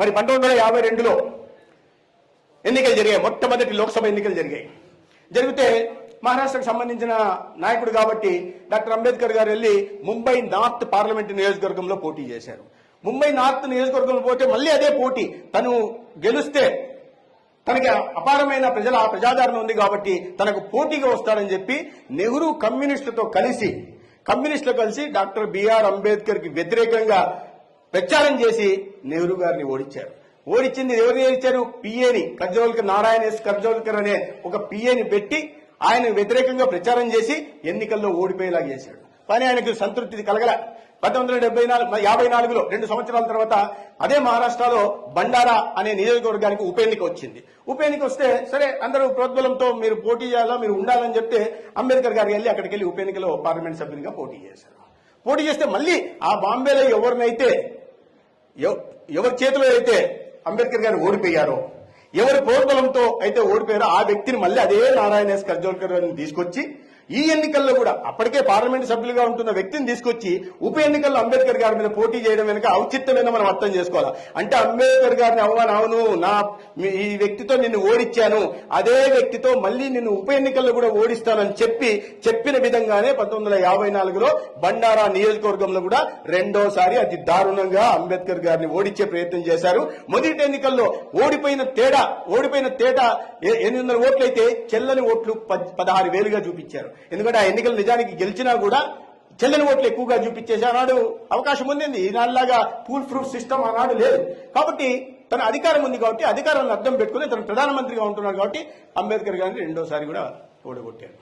మరి పంతొమ్మిది వందల యాభై రెండులో ఎన్నికలు జరిగాయి. మొట్టమొదటి లోక్సభ ఎన్నికలు జరిగాయి. జరిగితే మహారాష్ట్రకు సంబంధించిన నాయకుడు కాబట్టి డాక్టర్ అంబేద్కర్ గారు వెళ్ళి ముంబై నార్త్ పార్లమెంట్ నియోజకవర్గంలో పోటీ చేశారు. ముంబై నార్త్ నియోజకవర్గంలో పోతే మళ్ళీ అదే పోటీ. తను గెలిస్తే తనకి అపారమైన ప్రజల ప్రజాదరణ ఉంది కాబట్టి తనకు పోటీగా వస్తాడని చెప్పి నెహ్రూ కమ్యూనిస్టులతో కలిసి కమ్యూనిస్టులు కలిసి డాక్టర్ బిఆర్ అంబేద్కర్కి వ్యతిరేకంగా ప్రచారం చేసి నెహ్రూ గారిని ఓడించారు. ఓడించింది ఎవరు ఓడించారు? పిఏని కర్జోల్కర్ నారాయణ ఎస్ కర్జోల్కర్ అనే ఒక పిఏని పెట్టి ఆయన వ్యతిరేకంగా ప్రచారం చేసి ఎన్నికల్లో ఓడిపోయేలాగా చేశాడు. కానీ ఆయనకు సంతృప్తి కలగల. పంతొమ్మిది వందల డెబ్బై నాలుగు యాభై నాలుగులో రెండు సంవత్సరాల తర్వాత అదే మహారాష్ట్రలో బండారా అనే నియోజకవర్గానికి ఉప ఎన్నిక వచ్చింది. ఉప ఎన్నిక వస్తే సరే అందరూ ప్రోద్బలంతో మీరు పోటీ చేయాలా మీరు ఉండాలని చెప్తే అంబేద్కర్ గారికి వెళ్ళి అక్కడికి వెళ్ళి ఉప ఎన్నికలో పార్లమెంట్ సభ్యునిగా పోటీ చేశారు. పోటీ చేస్తే మళ్ళీ ఆ బాంబేలో ఎవరినైతే ఎవరి చేతిలో అయితే అంబేద్కర్ గారు ఓడిపోయారో ఎవరి ప్రోద్బలంతో అయితే ఓడిపోయారో ఆ వ్యక్తిని మళ్ళీ అదే నారాయణ ఎస్ కర్జోల్కర్ గారిని తీసుకొచ్చి ఈ ఎన్నికల్లో కూడా అప్పటికే పార్లమెంట్ సభ్యులుగా ఉంటున్న వ్యక్తిని తీసుకొచ్చి ఉప ఎన్నికల్లో అంబేద్కర్ గారి మీద పోటీ చేయడం వెనుక ఔచిత్యమైన మనం అర్థం చేసుకోవాలి? అంటే అంబేద్కర్ గారిని అవ్వను అవును నా ఈ వ్యక్తితో నిన్ను ఓడిచ్చాను అదే వ్యక్తితో మళ్ళీ నిన్ను ఉప ఎన్నికల్లో కూడా ఓడిస్తానని చెప్పి చెప్పిన విధంగానే పంతొమ్మిది వందల యాభై నాలుగులో బండారా నియోజకవర్గంలో కూడా రెండోసారి అతి దారుణంగా అంబేద్కర్ గారిని ఓడించే ప్రయత్నం చేశారు. మొదటి ఎన్నికల్లో ఓడిపోయిన తేడా ఓడిపోయిన తేడా ఎనిమిది వందల ఓట్లు అయితే చెల్లని ఓట్లు పదహారు వేలుగా చూపించారు. ఎందుకంటే ఆ ఎన్నికలు నిజానికి గెలిచినా కూడా చెల్లని ఓట్లు ఎక్కువగా చూపించేసి ఆనాడు అవకాశం ఉంది ఈనాడులాగా పూల్ ప్రూఫ్ సిస్టమ్ ఆనాడు లేదు. కాబట్టి తన అధికారం ఉంది కాబట్టి అధికారాన్ని అర్థం పెట్టుకుని తను ప్రధానమంత్రిగా ఉంటున్నాడు కాబట్టి అంబేద్కర్ గారిని రెండోసారి కూడా ఓడగొట్టారు.